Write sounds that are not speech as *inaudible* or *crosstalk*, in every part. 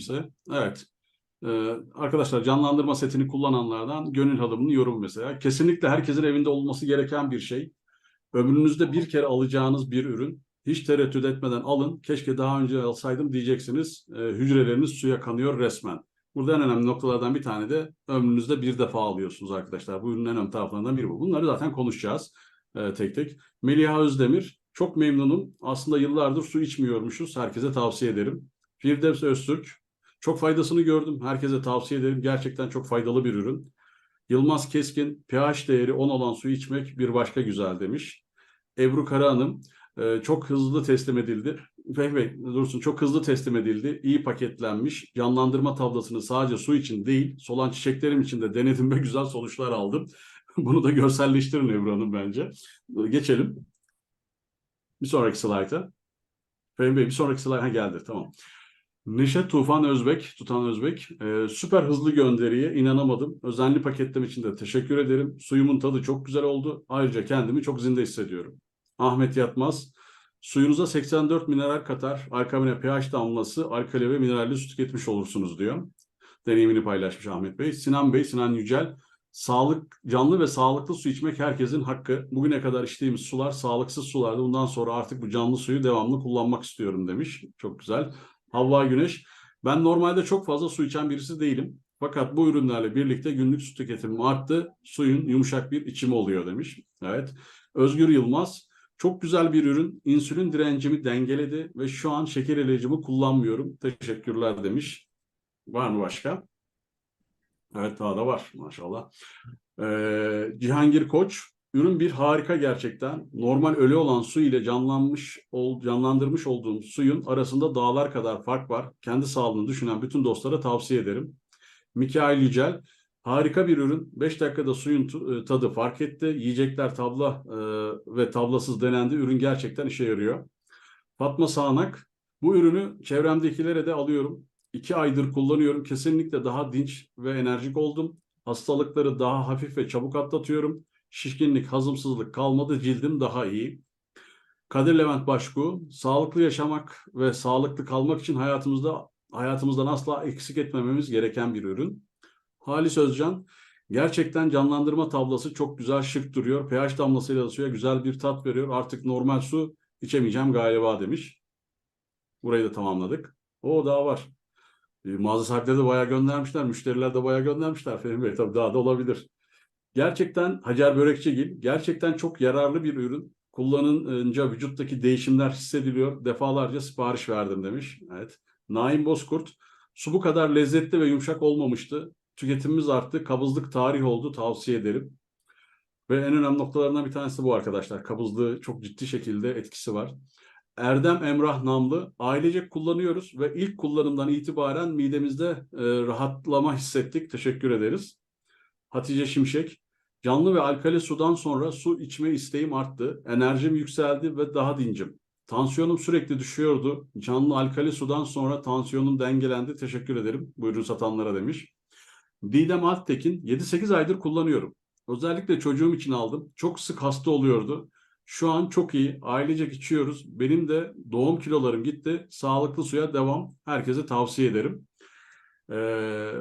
kimse. Evet. Ee, arkadaşlar canlandırma setini kullananlardan Gönül Hanım'ın yorumu mesela. Kesinlikle herkesin evinde olması gereken bir şey. Ömrünüzde bir kere alacağınız bir ürün. Hiç tereddüt etmeden alın. Keşke daha önce alsaydım diyeceksiniz. Ee, hücreleriniz suya kanıyor resmen. Burada en önemli noktalardan bir tane de ömrünüzde bir defa alıyorsunuz arkadaşlar. Bu ürünün en önemli taraflarından biri bu. Bunları zaten konuşacağız e, tek tek. Meliha Özdemir, çok memnunum. Aslında yıllardır su içmiyormuşuz. Herkese tavsiye ederim. Firdevs Öztürk, çok faydasını gördüm. Herkese tavsiye ederim. Gerçekten çok faydalı bir ürün. Yılmaz Keskin, pH değeri 10 olan suyu içmek bir başka güzel demiş. Ebru Karahanım, e, çok hızlı teslim edildi. Fehmi dursun çok hızlı teslim edildi. İyi paketlenmiş. Canlandırma tablasını sadece su için değil, solan çiçeklerim için de denedim ve *laughs* güzel sonuçlar aldım. *laughs* Bunu da görselleştirin Ebru Hanım bence. Geçelim. Bir sonraki slayta. Fehmi Bey bir sonraki slayta geldi. Tamam. Neşet Tufan Özbek, Tutan Özbek, e, süper hızlı gönderiye inanamadım. Özenli paketleme için de teşekkür ederim. Suyumun tadı çok güzel oldu. Ayrıca kendimi çok zinde hissediyorum. Ahmet Yatmaz, suyunuza 84 mineral katar, alkamine pH damlası, alkali ve mineralli su tüketmiş olursunuz diyor. Deneyimini paylaşmış Ahmet Bey. Sinan Bey, Sinan Yücel, sağlık, canlı ve sağlıklı su içmek herkesin hakkı. Bugüne kadar içtiğimiz sular sağlıksız sulardı. Bundan sonra artık bu canlı suyu devamlı kullanmak istiyorum demiş. Çok güzel. Havva Güneş. Ben normalde çok fazla su içen birisi değilim. Fakat bu ürünlerle birlikte günlük su tüketimim arttı. Suyun yumuşak bir içimi oluyor demiş. Evet. Özgür Yılmaz. Çok güzel bir ürün. İnsülin direncimi dengeledi ve şu an şeker ilacımı kullanmıyorum. Teşekkürler demiş. Var mı başka? Evet daha da var maşallah. Ee, Cihangir Koç. Ürün bir harika gerçekten. Normal ölü olan su ile canlanmış, ol, canlandırmış olduğum suyun arasında dağlar kadar fark var. Kendi sağlığını düşünen bütün dostlara tavsiye ederim. Mikail Yücel, harika bir ürün. 5 dakikada suyun e, tadı fark etti. Yiyecekler tabla e, ve tablasız denendi. Ürün gerçekten işe yarıyor. Fatma Sağanak, bu ürünü çevremdekilere de alıyorum. 2 aydır kullanıyorum. Kesinlikle daha dinç ve enerjik oldum. Hastalıkları daha hafif ve çabuk atlatıyorum. Şişkinlik, hazımsızlık kalmadı, cildim daha iyi. Kadir Levent Başku, sağlıklı yaşamak ve sağlıklı kalmak için hayatımızda hayatımızdan asla eksik etmememiz gereken bir ürün. Halis Özcan, gerçekten canlandırma tablası çok güzel şık duruyor. pH damlasıyla da suya güzel bir tat veriyor. Artık normal su içemeyeceğim galiba demiş. Burayı da tamamladık. O daha var. E, mağaza sahipleri de bayağı göndermişler. Müşteriler de bayağı göndermişler. Fehmi Bey tabii daha da olabilir. Gerçekten Hacer Börekçigil gerçekten çok yararlı bir ürün. Kullanınca vücuttaki değişimler hissediliyor. Defalarca sipariş verdim demiş. Evet. Naim Bozkurt su bu kadar lezzetli ve yumuşak olmamıştı. Tüketimimiz arttı. Kabızlık tarih oldu. Tavsiye ederim. Ve en önemli noktalarından bir tanesi bu arkadaşlar. Kabızlığı çok ciddi şekilde etkisi var. Erdem Emrah Namlı ailecek kullanıyoruz ve ilk kullanımdan itibaren midemizde e, rahatlama hissettik. Teşekkür ederiz. Hatice Şimşek. Canlı ve alkali sudan sonra su içme isteğim arttı. Enerjim yükseldi ve daha dincim. Tansiyonum sürekli düşüyordu. Canlı alkali sudan sonra tansiyonum dengelendi. Teşekkür ederim. Buyurun satanlara demiş. Didem Alptekin 7-8 aydır kullanıyorum. Özellikle çocuğum için aldım. Çok sık hasta oluyordu. Şu an çok iyi. Ailecek içiyoruz. Benim de doğum kilolarım gitti. Sağlıklı suya devam. Herkese tavsiye ederim. Ee,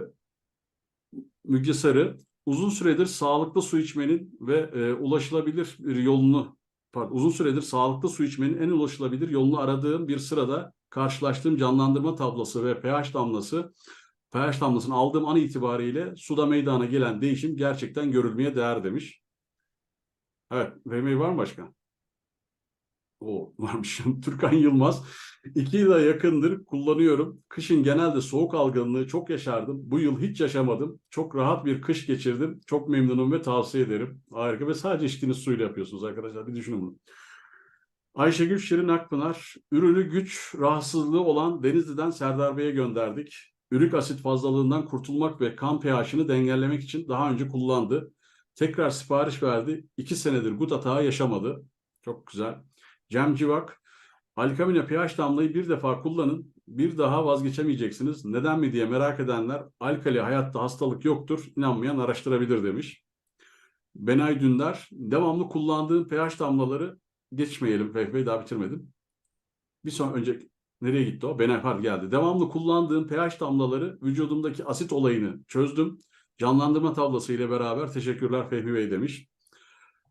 Müge Sarı uzun süredir sağlıklı su içmenin ve e, ulaşılabilir bir yolunu pardon, uzun süredir sağlıklı su içmenin en ulaşılabilir yolunu aradığım bir sırada karşılaştığım canlandırma tablosu ve pH damlası pH damlasını aldığım an itibariyle suda meydana gelen değişim gerçekten görülmeye değer demiş. Evet, VMI var mı başka? O varmış. *laughs* Türkan Yılmaz. İki yıla yakındır kullanıyorum. Kışın genelde soğuk algınlığı çok yaşardım. Bu yıl hiç yaşamadım. Çok rahat bir kış geçirdim. Çok memnunum ve tavsiye ederim. Harika ve sadece içtiğiniz suyla yapıyorsunuz arkadaşlar. Bir düşünün bunu. Ayşegül Şirin Akpınar, ürünü güç rahatsızlığı olan Denizli'den Serdar Bey'e gönderdik. Ürik asit fazlalığından kurtulmak ve kan pH'ini dengellemek için daha önce kullandı. Tekrar sipariş verdi. İki senedir gut atağı yaşamadı. Çok güzel. Cem Civak, Alkamine pH damlayı bir defa kullanın, bir daha vazgeçemeyeceksiniz. Neden mi diye merak edenler, alkali hayatta hastalık yoktur, inanmayan araştırabilir demiş. Benay Dündar, devamlı kullandığım pH damlaları geçmeyelim Fehmi Bey, daha bitirmedim. Bir son önce Nereye gitti o? Benefar geldi. Devamlı kullandığım pH damlaları vücudumdaki asit olayını çözdüm. Canlandırma tablası ile beraber teşekkürler Fehmi Bey demiş.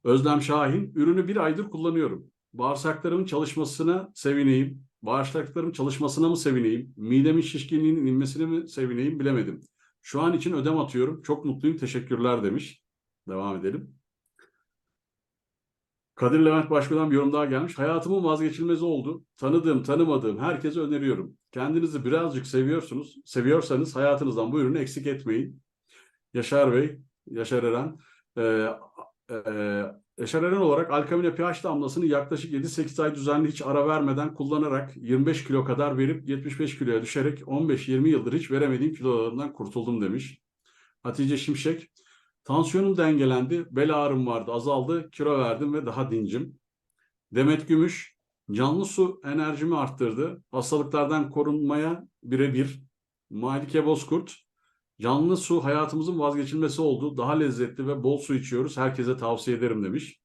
Özlem Şahin, ürünü bir aydır kullanıyorum. Bağırsaklarımın çalışmasına sevineyim. Bağırsaklarım çalışmasına mı sevineyim? Midemin şişkinliğinin inmesine mi sevineyim bilemedim. Şu an için ödem atıyorum. Çok mutluyum. Teşekkürler demiş. Devam edelim. Kadir Levent Başkan'dan bir yorum daha gelmiş. Hayatımın vazgeçilmezi oldu. Tanıdığım, tanımadığım herkese öneriyorum. Kendinizi birazcık seviyorsunuz. Seviyorsanız hayatınızdan bu ürünü eksik etmeyin. Yaşar Bey, Yaşar Eren. Ee, e, Yaşar olarak Alkamine pH damlasını yaklaşık 7-8 ay düzenli hiç ara vermeden kullanarak 25 kilo kadar verip 75 kiloya düşerek 15-20 yıldır hiç veremediğim kilolarımdan kurtuldum demiş. Hatice Şimşek. Tansiyonum dengelendi, bel ağrım vardı, azaldı, kilo verdim ve daha dincim. Demet Gümüş, canlı su enerjimi arttırdı, hastalıklardan korunmaya birebir. Malike Bozkurt, canlı su hayatımızın vazgeçilmesi oldu, daha lezzetli ve bol su içiyoruz, herkese tavsiye ederim demiş.